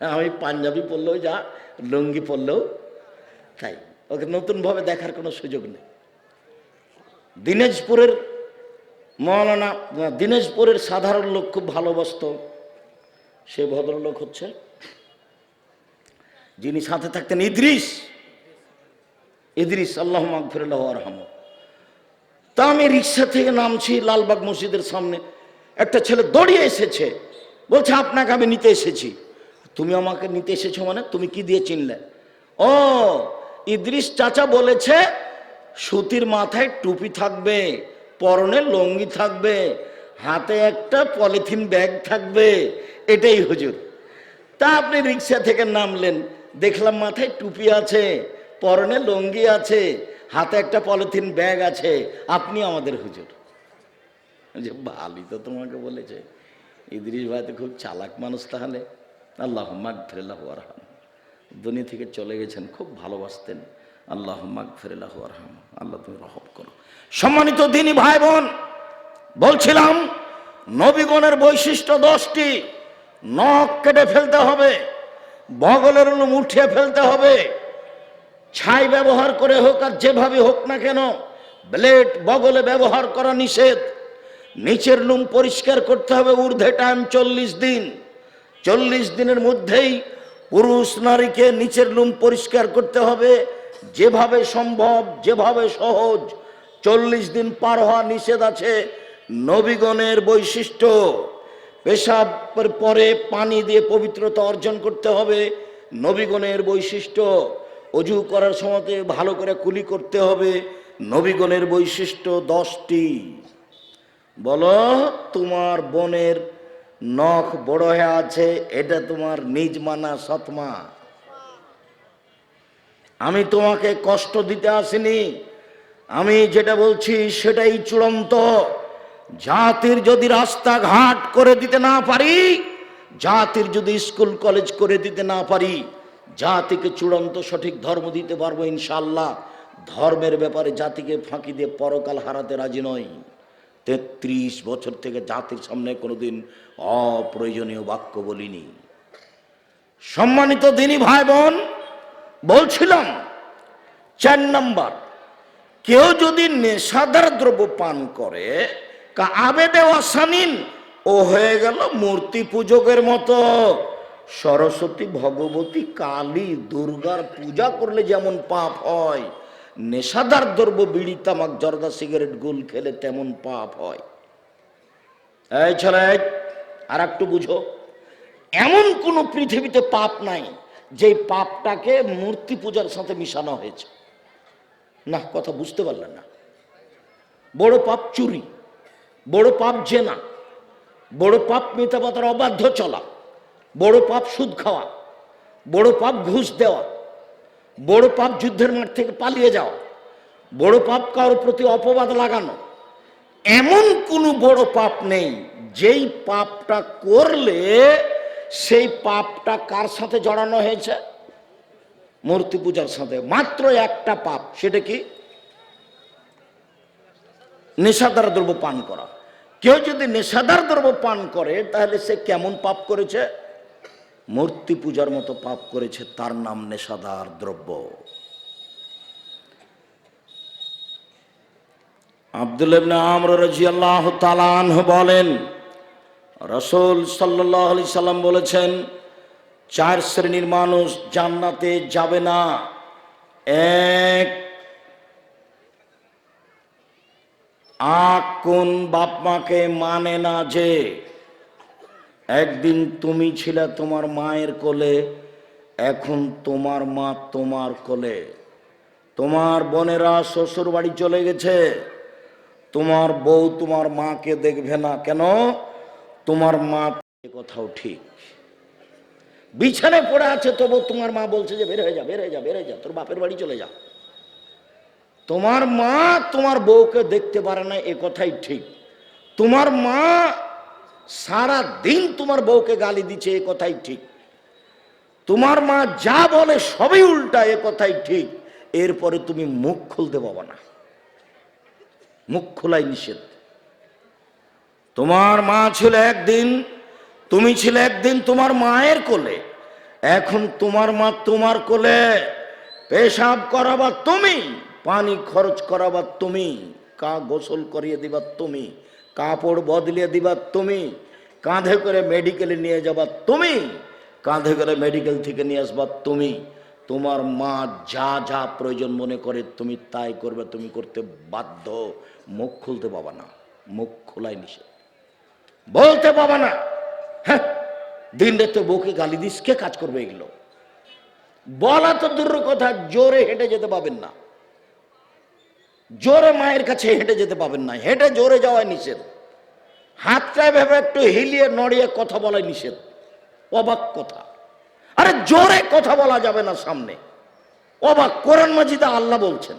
আমি পাঞ্জাবি পরলেও যা, লুঙ্গি পরলেও তাই। ওকে নতুনভাবে দেখার কোনো সুযোগ নেই। দিনাজপুরের মৌলানা, দিনাজপুরের সাধারণ লোক খুব ভালোবাসত। সে ভদ্রলোক হচ্ছে যিনি সাথে থাকতেন ইদ্রিস। ইদ্রিস, আল্লাহ মাগফিরুল্লাহ আরহাম তা আমি রিক্সা থেকে নামছি লালবাগ মসজিদের সামনে। একটা ছেলে দৌড়িয়ে এসেছে। বলছে, আপনাকে আমি নিতে এসেছি। তুমি আমাকে নিতে এসেছ মানে? তুমি কি দিয়ে চিনলে? ও, ইদ্রিস চাচা বলেছে, সুতির মাথায় টুপি থাকবে, পরনে লঙ্গি থাকবে, হাতে একটা পলিথিন ব্যাগ থাকবে। এটাই হুজুর। তা আপনি রিক্সা থেকে নামলেন, দেখলাম মাথায় টুপি আছে, পরনে লঙ্গি আছে, হাতে একটা পলিথিন ব্যাগ আছে। আপনি আমাদের হুজুর। যে ভালোই তো তোমাকে বলেছে, ইদ্রিস ভাই তো খুব চালাক মানুষ তাহলে। আল্লাহ মাগ ফেরাল্লাহ আরহাম। দুনিয়া থেকে চলে গেছেন, খুব ভালোবাসতেন। আল্লাহ মাগ ফেরাল্লাহ আরহাম। আল্লাহ তুমি রহম করো। সম্মানিত দিনী ভাই বোন বলছিলাম, নবীগণের বৈশিষ্ট্য দশটি। নখ কেটে ফেলতে হবে, বগলের উলুম উঠিয়ে ফেলতে হবে। ছাই ব্যবহার করে হোক আর যেভাবে হোক না কেন, ব্লেড বগলে ব্যবহার করা নিষেধ। নিচের লুম পরিষ্কার করতে হবে, ঊর্ধ্বে টাইম চল্লিশ দিন। চল্লিশ দিনের মধ্যেই পুরুষ নারীকে নিচের লুম পরিষ্কার করতে হবে। যেভাবে সম্ভব, যেভাবে সহজ, চল্লিশ দিন পার হওয়া নিষেধ আছে। নবীগণের বৈশিষ্ট্য পেশাবের পরে পানি দিয়ে পবিত্রতা অর্জন করতে হবে। নবীগণের বৈশিষ্ট্য, অজু করার সময় ভালো করে কুলি করতে হবে। নবীগণের বৈশিষ্ট্য দশটি। বলো, তোমার বোনের নখ বড় হয়ে আছে, এটা তোমার নিজ মানা সৎমা আমি তোমাকে কষ্ট দিতে আসিনি। আমি যেটা বলছি সেটাই চূড়ান্ত। জাতির যদি রাস্তাঘাট করে দিতে না পারি, জাতির যদি স্কুল, কলেজ করে দিতে না পারি, জাতিকে চূড়ান্ত সঠিক ধর্ম দিতে পারব ইনশাল্লাহ ধর্মের ব্যাপারে জাতিকে ফাঁকি দিয়ে পরকাল হারাতে রাজি নয় তেত্রিশ বছর থেকে জাতির সামনে কোনোদিন অপ্রয়োজনীয় বাক্য বলিনি। সম্মানিত দিনী ভাই বোন বলছিলাম, চার নম্বর, কেউ যদি নেশাদার দ্রব্য পান করে আবেদে অসানিন, ও হয়ে গেল মূর্তি পূজকের মতো। সরস্বতী, ভগবতী, কালী, দুর্গার পূজা করলে যেমন পাপ হয় নেশাদার দ্রব্য, বিড়ি, তামাক, জর্দা, সিগারেট, গুল খেলে তেমন পাপ হয়। এই ছেলে, আর একটু বুঝো, এমন কোনো পৃথিবীতে পাপ নাই যে পাপটাকে মূর্তি পূজার সাথে মিশানো হয়েছে। না, কথা বুঝতে পারলেন না। বড় পাপ চুরি, বড় পাপ জেনা, বড় পাপ মিতাপাতার অবাধ্য চলা, বড় পাপ সুদ খাওয়া, বড় পাপ ঘুষ দেওয়া বড় পাপ যুদ্ধের মাঠ থেকে পালিয়ে যাওয়া, বড় পাপ কারোর প্রতি অপবাদ লাগানো, এমন কোনো বড় পাপ নেই যেই পাপটা করলে সেই পাপটা কার সাথে জড়ানো হয়েছে? মূর্তি পূজার সাথে। মাত্র একটা পাপ, সেটা কি? নেশাদার দ্রব্য পান করা। কেউ যদি নেশাদার দ্রব্য পান করে, তাহলে সে কেমন পাপ করেছে? মূর্তি পূজার মতো পাপ করেছে, তার নাম নেশাদার দ্রব্য। আব্দুল আমর আনহু বলেন, রসুল সাল্লাহ আলি সাল্লাম বলেছেন, চার শ্রেণির মানুষ জান্নাতে যাবে না। এক আক কোন বাপ মাকে মানে না যে একদিন তুমি ছিলে তোমার মায়ের কোলে, এখন তোমার মা তোমার কোলে। তোমার বোনেরা শ্বশুর বাড়ি চলে গেছে, তোমার বউ তোমার মাকে দেখবে না কেন? তোমার মা কথাও ঠিক। বিছানে পড়ে আছে তবু তোমার মা বলছে যে, বের হয়ে যা, বের হয়ে যা, বের হয়ে যা, তোর বাপের বাড়ি চলে যা। তোমার মা তোমার বউকে দেখতে পারে না, এ কথাই ঠিক। তোমার মা সারা দিন তোমার বউকে গালি দিচ্ছে, এ কথাই ঠিক। তোমার মা যা বলে সবই উল্টা, এ কথাই ঠিক। এরপরে তুমি মুখ খুলতে পাবো না। মুখ খোলাই নিষেধ। তোমার মা ছিল একদিন, তুমি ছিলে একদিন তোমার মায়ের কোলে। এখন তোমার মা তোমার কোলে। পেশাব করাবার তুমি, পানি খরচ করাবার তুমি, কা গোসল করিয়ে দিবার তুমি। কাপড় বদলিয়ে দিবা তুমি। কাঁধে করে মেডিকেলে নিয়ে যাবা তুমি। কাঁধে করে মেডিকেল থেকে নিয়ে আসবার তুমি। তোমার মা যা যা প্রয়োজন মনে করে তুমি তাই করবে, তুমি করতে বাধ্য। মুখ খুলতে পাবা না। মুখ খোলাই নিষেধ। বলতে পাবা না। হ্যাঁ দিন রাতে বউকে গালি দিস। কে কাজ করবে এগুলো? বলা তো দূরের কথা, জোরে হেঁটে যেতে পাবেন না। জোরে মায়ের কাছে হেঁটে যেতে পাবেন না। হেঁটে জোরে যাওয়াই নিষেধ। হাতটা ভেবে একটু হিলিয়ে নড়িয়ে কথা বলাই নিষেধ। অবাক কথা। আরে জোরে কথা বলা যাবে না সামনে। অবাক। কোরআন মাজিদা আল্লাহ বলছেন,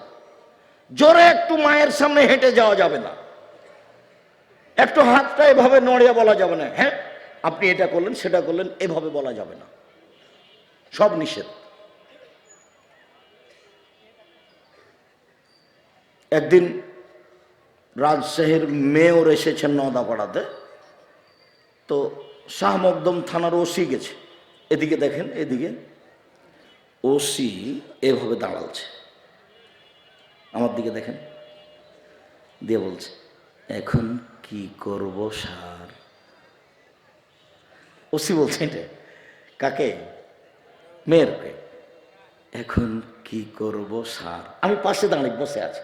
জোরে একটু মায়ের সামনে হেঁটে যাওয়া যাবে না। একটু হাতটা এভাবে নড়িয়ে বলা যাবে না। হ্যাঁ আপনি এটা করলেন, সেটা করলেন, এভাবে বলা যাবে না। সব নিষেধ। একদিন রাজশাহীর মেয়র এসেছেন নদাপাড়াতে তো শাহ মকদম থানার ওসি গেছে। এদিকে দেখেন, এদিকে ওসি এভাবে দাঁড়ালছে। আমার দিকে দেখেন, দিয়ে বলছে, এখন কি করব সার ওসি বলছে, এটা কাকে? মেয়েরকে এখন কি করব সার আমি পাশে দাঁড়িয়ে বসে আছি।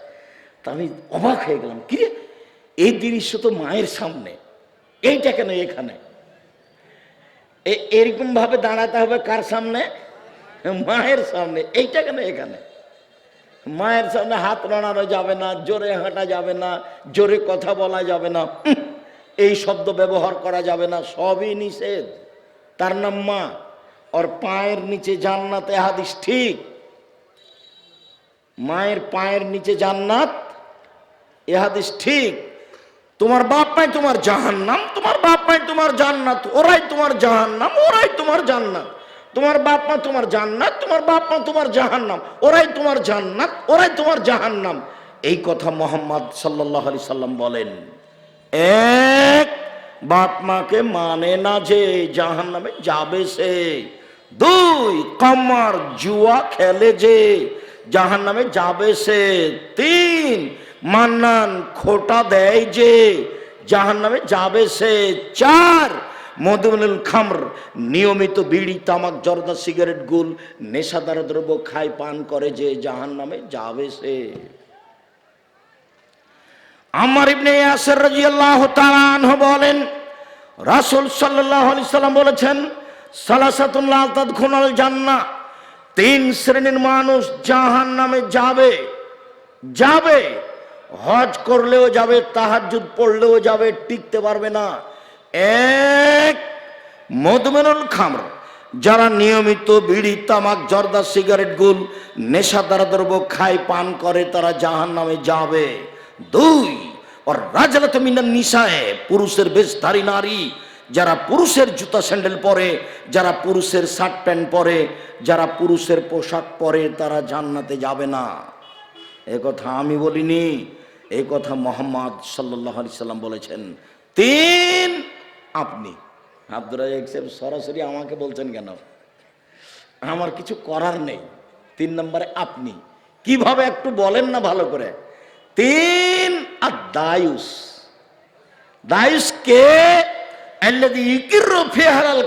তা আমি অবাক হয়ে গেলাম, কি এই দৃশ্য তো মায়ের সামনে। এইটা কেন এখানে? এরকম ভাবে দাঁড়াতে হবে কার সামনে? মায়ের সামনে। এইটা কেন এখানে? মায়ের সামনে হাত নাড়ানো যাবে না, জোরে হাঁটা যাবে না, জোরে কথা বলা যাবে না। এই শব্দ ব্যবহার করা যাবে না। সবই নিষেধ। তার নাম মা। ওর পায়ের নিচে জান্নাতে হাদিস ঠিক। মায়ের পায়ের নিচে জান্নাত এ হাদিস ঠিক। তোমার বাপ নাই তোমার জাহান্নাম, তোমার বাপ নাই তোমার জান্নাত, ওরাই তোমার জাহান্নাম, ওরাই তোমার জান্নাত। তোমার বাপ মা তোমার জান্নাত, তোমার বাপ মা তোমার জাহান্নাম, ওরাই তোমার জান্নাত, ওরাই তোমার জাহান্নাম। এই কথা মোহাম্মদ সাল্লাহ আলি সাল্লাম বলেন, এক বাপ মাকে মানে না যে জাহান নামে যাবে সে। দুই কমার জুয়া খেলে যে জাহান্নামে যাবে সে। তিন মান্নান খোটা দেয় যে জাহান্নামে যাবে সে চার। মধুবনুল খামর নিয়মিত বিড়ি, তামাক, জর্দা, সিগারেট, গুল, নেশাদার দ্রব্য খায়, পান করে যে জাহান্নামে যাবে সে। আমার ইবনে ইয়াসির রাদিয়াল্লাহু তাআলা আনহু বলেন, রাসূল সাল্লাল্লাহু আলাইহি সাল্লাম বলেছেন, সালাসাতুন লা তাদখুলুল জান্নাহ, তিন শ্রেণির মানুষ জাহান্নামে যাবে যাবে। হজ করলেও যাবে, তাহাজ্জুদ পড়লেও যাবে, টিকতে পারবে না। এক মধুমেনুল খামর। যারা নিয়মিত বিড়ি, তামাক, জর্দা, সিগারেট, গুল, নেশাদার দ্রব্য খায়, পান করে, তারা জাহান নামে যাবে। দুই, ওর রাজলাত মিনান নিশায় পুরুষের বেশধারী নারী। যারা পুরুষের জুতা স্যান্ডেল পরে, যারা পুরুষের শার্ট প্যান্ট পরে, যারা পুরুষের পোশাক পরে, তারা জান্নাতে যাবে না। কথা আমি বলিনি। এই কথা মোহাম্মদ সাল্লাহ সাল্লাম বলেছেন। তিন আপনি। আব্দুর সাহেব সরাসরি আমাকে বলছেন কেন? আমার কিছু করার নেই। তিন নম্বরে আপনি। কীভাবে একটু বলেন না ভালো করে। তিন আর দায়ুস দায়ুস কে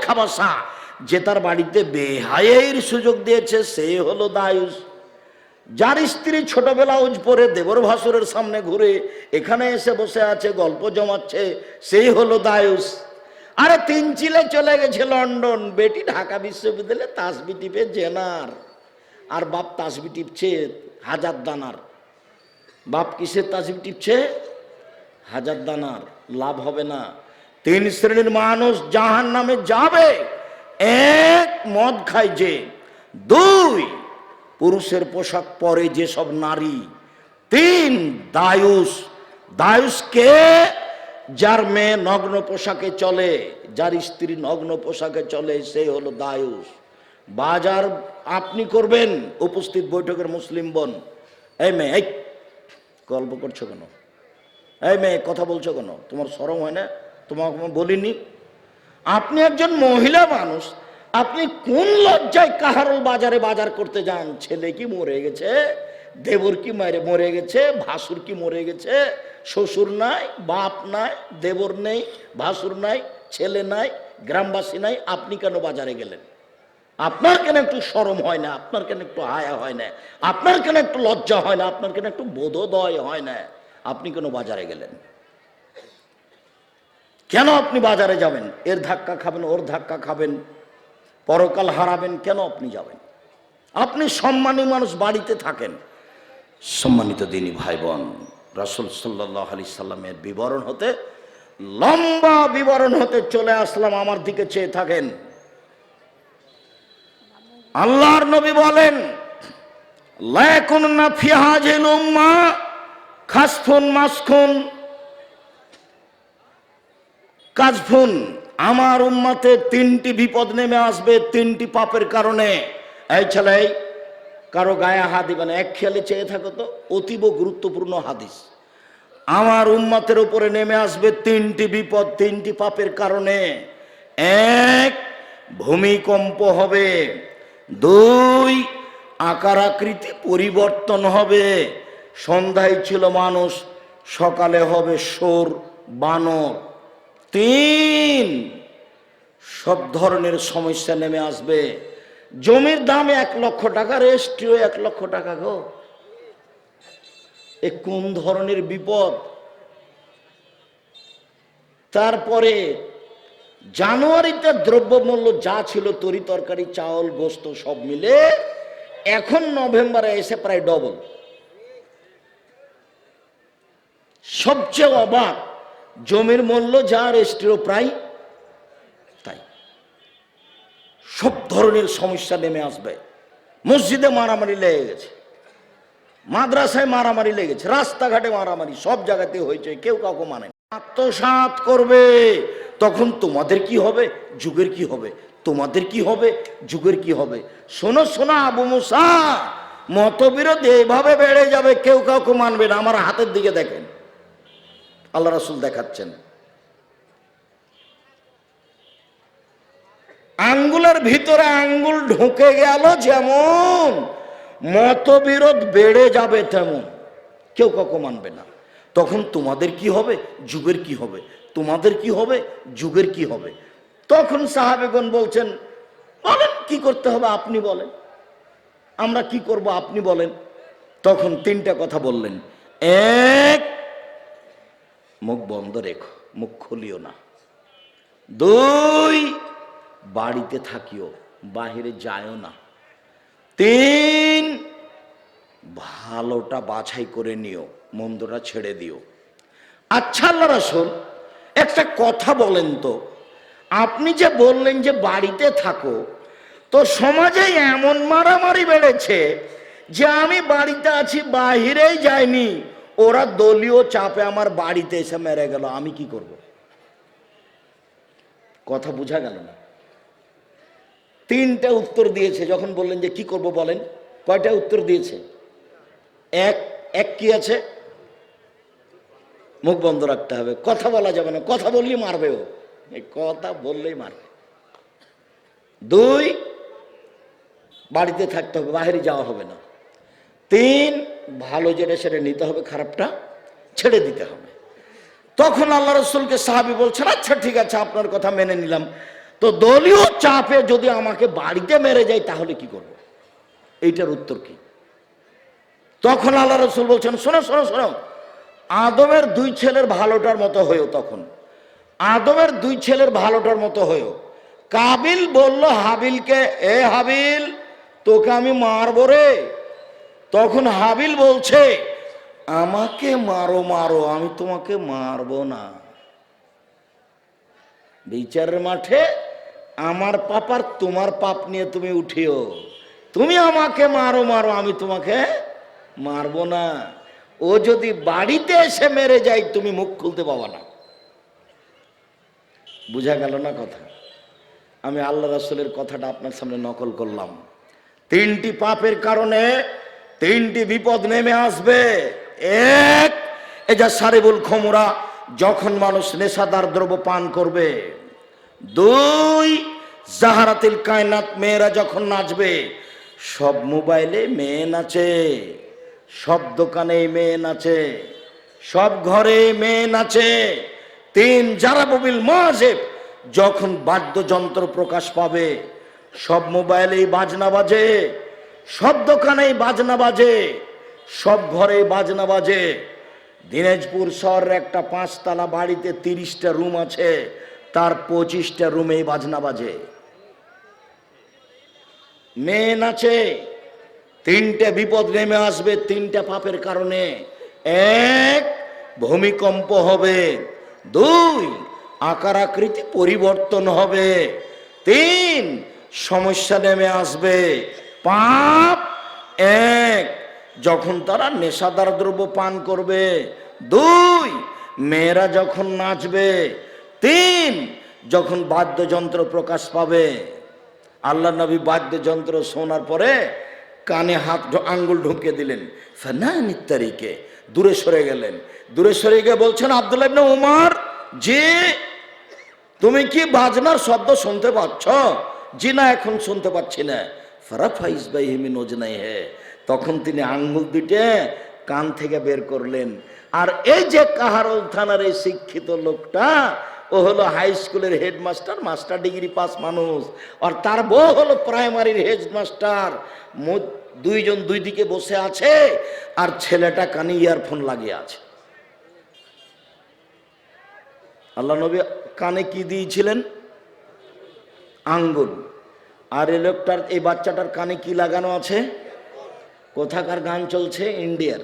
খাবাসা। যে তার বাড়িতে বেহায়ের সুযোগ দিয়েছে, সে হলো দায়ুস। যার স্ত্রী ছোট ব্লাউজ পরে দেবর ভাসুরের সামনে ঘুরে এখানে এসে বসে আছে, গল্প জমাচ্ছে, সেই হলো দায়ুস। আরে তিন চিলে চলে গেছে লন্ডন, বেটি ঢাকা বিশ্ববিদ্যালয়ে তাসবি টিপে জেনার। আর বাপ তাসবি টিপছে হাজার দানার। বাপ কিসের তাসবি টিপছে? হাজার দানার। লাভ হবে না। তিন শ্রেণির মানুষ জাহান নামে যাবে। এক মদ খায় যে, দুই পুরুষের পোশাক পরে যেসব নারী, তিন দায়ুস দায়ুস কে যার মেয়ে নগ্ন পোশাকে চলে, যার স্ত্রী নগ্ন পোশাকে চলে, সে হলো দায়ুস। বাজার আপনি করবেন, উপস্থিত বৈঠকের মুসলিম বোন। এই মেয়ে, এই, গল্প করছ কেন? এই মেয়ে, কথা বলছো কেন? তোমার সরম হয় না? তোমাকে বলিনি? আপনি একজন মহিলা মানুষ আপনি কোন লজ্জায় কাহারল বাজারে বাজার করতে যান? ছেলে কি মরে গেছে? দেবর কি মারে মরে গেছে? ভাসুর কি মরে গেছে? শ্বশুর নাই, বাপ নাই, দেবর নেই, ভাসুর নাই, ছেলে নাই, গ্রামবাসী নাই, আপনি কেন বাজারে গেলেন? আপনার কেন একটু সরম হয় না? আপনার কেন একটু হায়া হয় না? আপনার কেন একটু লজ্জা হয় না? আপনার কেন একটু বোধোদয় হয় না? আপনি কেন বাজারে গেলেন? কেন আপনি বাজারে যাবেন? এর ধাক্কা খাবেন, ওর ধাক্কা খাবেন পরকাল হারাবেন কেন আপনি যাবেন? আপনি সম্মানী মানুষ, বাড়িতে থাকেন। সম্মানিত দিনী ভাই বোন রাসুল সাল্লাহ আলি সাল্লামের বিবরণ হতে, লম্বা বিবরণ হতে চলে আসলাম, আমার দিকে চেয়ে থাকেন। আল্লাহর নবী বলেন না খাসফুন মাসখুন, কাজফুন। আমার উম্মাতে তিনটি বিপদ নেমে আসবে, তিনটি পাপের কারণে। এই ছেলে কারও গায়ে হাত দিবে না, এক খেয়ালে চেয়ে থাকো তো, অতীব গুরুত্বপূর্ণ হাদিস। আমার উম্মাতের উপরে নেমে আসবে তিনটি বিপদ, তিনটি পাপের কারণে। এক, ভূমিকম্প হবে। দুই আকার আকৃতি পরিবর্তন হবে। সন্ধ্যায় ছিল মানুষ, সকালে হবে সোর বানর। তিন। সব ধরনের সমস্যা নেমে আসবে। জমির দাম এক লক্ষ টাকা রেস্ট্রিও এক লক্ষ টাকা গো। এ কোন ধরনের বিপদ? তারপরে, জানুয়ারিতে দ্রব্যমূল্য যা ছিল, তরি তরকারি, চাউল, গোস্ত সব মিলে এখন নভেম্বরে এসে প্রায় ডবল সবচেয়ে অবাক জমির মূল্য যা রেস্ট্রিও প্রায় তাই। সব ধরনের সমস্যা নেমে আসবে। মসজিদে মারামারি লেগে গেছে, মাদ্রাসায় মারামারি লেগেছে রাস্তাঘাটে মারামারি, সব জায়গাতে হয়েছে, কেউ কাউকে মানে না। আত্মসাৎ করবে, তখন তোমাদের কি হবে? যুগের কি হবে? তোমাদের কি হবে? যুগের কি হবে? শোনো শোনো, আবু মুসা, মতবিরোধ এইভাবে বেড়ে যাবে, কেউ কাউকে মানবে না। আমার হাতের দিকে দেখেন। আল্লাহ রাসুল দেখাচ্ছেন। আঙ্গুলের ভিতরে আঙ্গুল ঢুকে গেল যেমন, মতবিরোধ বেড়ে যাবে তেমন। কেউ কাউকে মানবে না। তখন তোমাদের কি হবে? যুগের কি হবে? তোমাদের কি হবে? যুগের কি হবে? তখন সাহাবেগণ বলছেন, বলেন, কি করতে হবে আপনি বলেন। আমরা কি করব আপনি বলেন। তখন তিনটা কথা বললেন। এক মুখ বন্ধ রেখো, মুখ খুলিও না। দুই, বাড়িতে থাকিও, বাহিরে যায়ও না। তিন, ভালোটা বাছাই করে নিও, মন্দটা ছেড়ে দিও। আচ্ছা আল্লাহ রাসূল, একটা কথা বলেন তো। আপনি যে বললেন যে বাড়িতে থাকো, তো সমাজে এমন মারামারি বেড়েছে যে আমি বাড়িতে আছি, বাহিরেই যাইনি। ওরা দলীয় চাপে আমার বাড়িতে এসে মেরে গেল, আমি কি করব? কথা বোঝা গেল না। তিনটা উত্তর দিয়েছে, যখন বললেন যে কি করব বলেন, কয়টা উত্তর দিয়েছে? এক এক কি আছে? মুখ বন্ধ রাখতে হবে, কথা বলা যাবে না, কথা বললেই মারবে ও। কথা বললেই মারবে। দুই, বাড়িতে থাকতে হবে বাইরে যাওয়া হবে না। তিন ভালো যেটা সেটা নিতে হবে, খারাপটা ছেড়ে দিতে হবে। তখন আল্লাহ রসুলকে সাহাবি বলছেন আচ্ছা ঠিক আছে, আপনার কথা মেনে নিলাম। তো দলীয় চাপে যদি আমাকে বাড়িতে মেরে যায়, তাহলে কি করব? এইটার উত্তর কি? তখন আল্লাহ রসুল বলছেন, শোনো শোনো শোনো, আদমের দুই ছেলের ভালোটার মতো হয়েও তখন। আদমের দুই ছেলের ভালোটার মতো হয়েও। কাবিল বলল, হাবিলকে, এ হাবিল, তোকে আমি মারবো রে। তখন হাবিল বলছে, আমাকে মারো মারো, আমি তোমাকে মারবো না। বিচারের মাঠে, আমার পাপার তোমার পাপ নিয়ে তুমি উঠিও। তুমি আমাকে মারো মারো, আমি তোমাকে মারবো না। ও যদি বাড়িতে এসে মেরে যায়, তুমি মুখ খুলতে পাবা না। বুঝা গেল না কথা? আমি আল্লাহ রাসুলের কথাটা আপনার সামনে নকল করলাম। তিনটি পাপের কারণে তিনটি বিপদ নেমে আসবে। এক এজা সারেবুল খমরা, যখন মানুষ নেশাদার দ্রব্য পান করবে। দুই, জাহারাতিল কায়নাত মেয়েরা যখন নাচবে, সব মোবাইলে মেয়ে নাচে, সব দোকানে মেয়ে নাচে, সব ঘরে মেয়ে নাচে। তিন জারাববিল মাজেব যখন বাদ্যযন্ত্র প্রকাশ পাবে, সব মোবাইলেই বাজনা বাজে। সব দোকানেই বাজনা বাজে, সব ঘরে বাজনা বাজে। দিনাজপুর শহরের একটা পাঁচতলা বাড়িতে তিরিশটা রুম আছে, তার পঁচিশটা রুমেই বাজনা বাজে। মেয়ে নাচে, তিনটে বিপদ নেমে আসবে তিনটা পাপের কারণে। এক, ভূমিকম্প হবে। দুই আকার আকৃতি পরিবর্তন হবে। তিন, সমস্যা নেমে আসবে। পাপ এক, যখন তারা নেশাদার দ্রব্য পান করবে। দুই, মেয়েরা যখন নাচবে। তিন, যখন বাদ্যযন্ত্র প্রকাশ পাবে। আল্লাহ নবী বাদ্যযন্ত্র শোনার পরে কানে হাত আঙ্গুল ঢুকিয়ে দিলেন। ফেনায়নি তারিখে, দূরে সরে গেলেন। দূরে সরে গিয়ে বলছেন, আব্দুল্লাহ ইবনে উমার যে তুমি কি বাজনার শব্দ শুনতে পাচ্ছ? জি না, এখন শুনতে পাচ্ছি না। ফারাফাইস বাই হিমি নোজনাই হে তখন তিনি আঙ্গুল দুটে কান থেকে বের করলেন। আর এই যে কাহারল থানার এই শিক্ষিত লোকটা, ও হলো হাই স্কুলের হেডমাস্টার, মাস্টার ডিগ্রি পাস মানুষ। আর তার বউ হলো প্রাইমারির হেডমাস্টার। দুইজন দুই দিকে বসে আছে, আর ছেলেটা কানে ইয়ারফোন লাগিয়ে আছে। আল্লাহ নবী কানে কি দিয়েছিলেন? আঙ্গুল। আর এই লোকটার, এই বাচ্চাটার কানে কি লাগানো আছে? কোথাকার গান চলছে? ইন্ডিয়ার।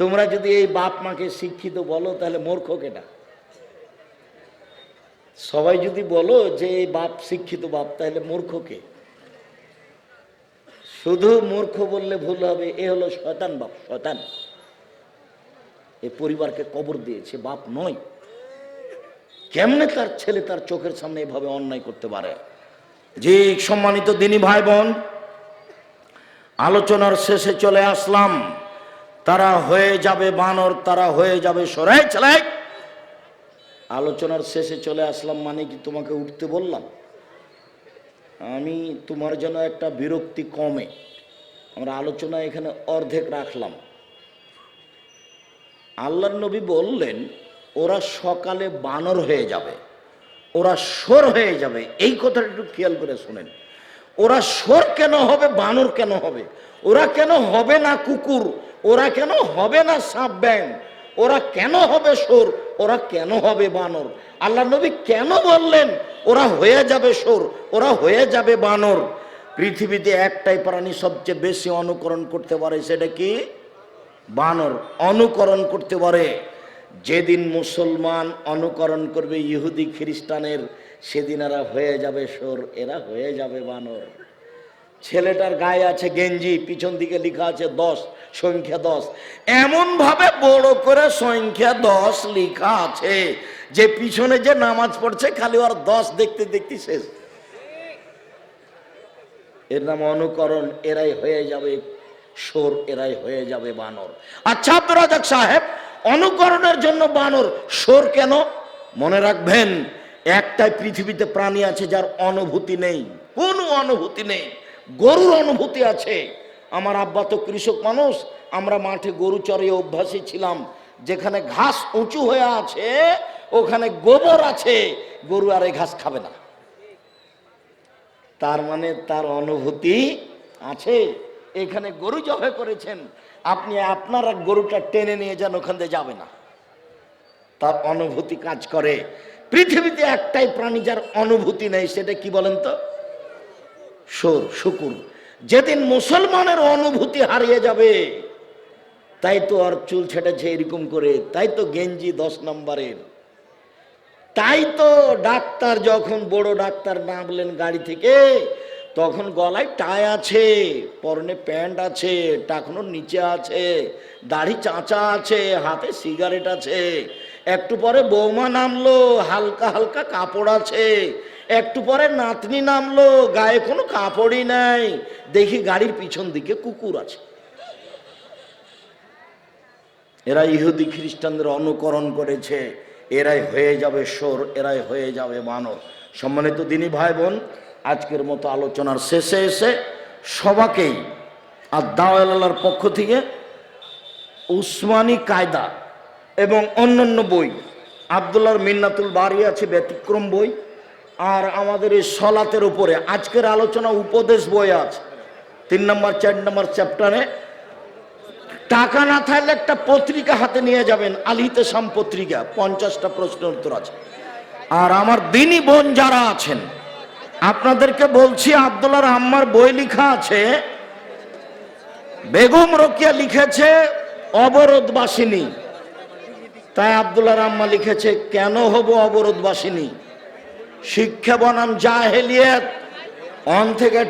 তোমরা যদি এই বাপ মাকে শিক্ষিত বলো, তাহলে মূর্খ কেটা সবাই যদি বলো যে এই বাপ শিক্ষিত বাপ, তাহলে মূর্খ কে? শুধু মূর্খ বললে ভুল হবে, এ হলো শয়তান বাপ, শয়তান। এ পরিবারকে কবর দিয়েছে, বাপ নয়। কেমনে তার ছেলে তার চোখের সামনে এভাবে অন্যায় করতে পারে? যে সম্মানিত দিনী ভাই বোন আলোচনার শেষে চলে আসলাম। তারা হয়ে যাবে বানর, তারা হয়ে যাবে সরাই ছেলে। আলোচনার শেষে চলে আসলাম মানে কি তোমাকে উঠতে বললাম? আমি তোমার জন্য একটা বিরক্তি কমে। আমরা আলোচনা এখানে অর্ধেক রাখলাম। আল্লাহর নবী বললেন, ওরা সকালে বানর হয়ে যাবে। ওরা সর হয়ে যাবে। এই কথাটা একটু খেয়াল করে শোনেন। ওরা সর কেন হবে, বানর কেন হবে? ওরা কেন হবে না কুকুর? ওরা কেন হবে না সাপ ব্যাং ওরা কেন হবে সোর? ওরা কেন হবে বানর? আল্লাহ নবী কেন বললেন, ওরা হয়ে যাবে সোর, ওরা হয়ে যাবে বানর? পৃথিবীতে একটাই প্রাণী সবচেয়ে বেশি অনুকরণ করতে পারে, সেটা কি? বানর। অনুকরণ করতে পারে। যেদিন মুসলমান অনুকরণ করবে ইহুদি খ্রিস্টানের, সেদিন এরা হয়ে যাবে সোর, এরা হয়ে যাবে বানর। ছেলেটার গায়ে আছে গেঞ্জি, পিছন দিকে লেখা আছে দশ, সংখ্যা দশ। এমন ভাবে বড় করে সংখ্যা দশ লেখা আছে যে পিছনে যে নামাজ পড়ছে, খালি ওর দশ দেখতে দেখতে শেষ। এর নাম অনুকরণ, এরাই হয়ে যাবে সোর, এরাই হয়ে যাবে বানর। আচ্ছা আব্দুর রাজাক সাহেব অনুকরণের জন্য বানর সোর কেন? মনে রাখবেন, একটাই পৃথিবীতে প্রাণী আছে যার অনুভূতি নেই, কোনো অনুভূতি নেই, গরুর অনুভূতি আছে। আমার আব্বা তো কৃষক মানুষ, আমরা মাঠে গরু চড়ে অভ্যাসী ছিলাম, যেখানে ঘাস উঁচু হয়ে আছে, ওখানে গোবর আছে, গরু আর এই ঘাস খাবে না। তার মানে তার অনুভূতি আছে। এখানে গরু জবে করেছেন আপনি আপনার গরুটা টেনে নিয়ে যান, ওখান দিয়ে যাবে না। তার অনুভূতি কাজ করে। পৃথিবীতে একটাই প্রাণী যার অনুভূতি নেই, সেটা কি বলেন তো? সোর, শুকুর। যেদিন মুসলমানের অনুভূতি হারিয়ে যাবে, তাই তো আর চুল ছেটেছে এরকম করে, তাই তো গেঞ্জি দশ নম্বরের। তাই তো ডাক্তার, যখন বড় ডাক্তার নামলেন গাড়ি থেকে তখন গলায় টাই আছে, পরনে প্যান্ট আছে, টাকনোর নিচে আছে, দাড়ি চাঁচা আছে, হাতে সিগারেট আছে। একটু পরে বৌমা নামলো, হালকা হালকা কাপড় আছে। একটু পরে নাতনি নামলো, গায়ে কোনো কাপড়ই নাই। দেখি গাড়ির পিছন দিকে কুকুর আছে। এরা ইহুদি খ্রিস্টানদের অনুকরণ করেছে। এরাই হয়ে যাবে সোর, এরাই হয়ে যাবে মানব সম্মানিত দিনী ভাই বোন আজকের মতো আলোচনার শেষে এসে সবাকেই আর দাওয়ালার পক্ষ থেকে উসমানী কায়দা এবং অন্যান্য বই আবদুল্লার মিন্নাতুল বাড়ি আছে ব্যতিক্রম বই, আর আমাদের এই সলাতের উপরে আজকের আলোচনা উপদেশ বই আছে। তিন নম্বর, চার নম্বর চ্যাপ্টারে, টাকা না থাকলে একটা পত্রিকা হাতে নিয়ে যাবেন, আলিতে সাম পত্রিকা, পঞ্চাশটা প্রশ্ন উত্তর আছে। আর আমার দিনী বোন যারা আছেন আপনাদেরকে বলছি আবদুল্লার আম্মার বই লিখা আছে। বেগম রকিয়া লিখেছে, অবরোধবাসিনী। তাই আব্দুল্লাহ আম্মা লিখেছে, কেন হব অবরোধবাসিনী? শিক্ষা বনাম জাহেলিয়াত, অন থেকে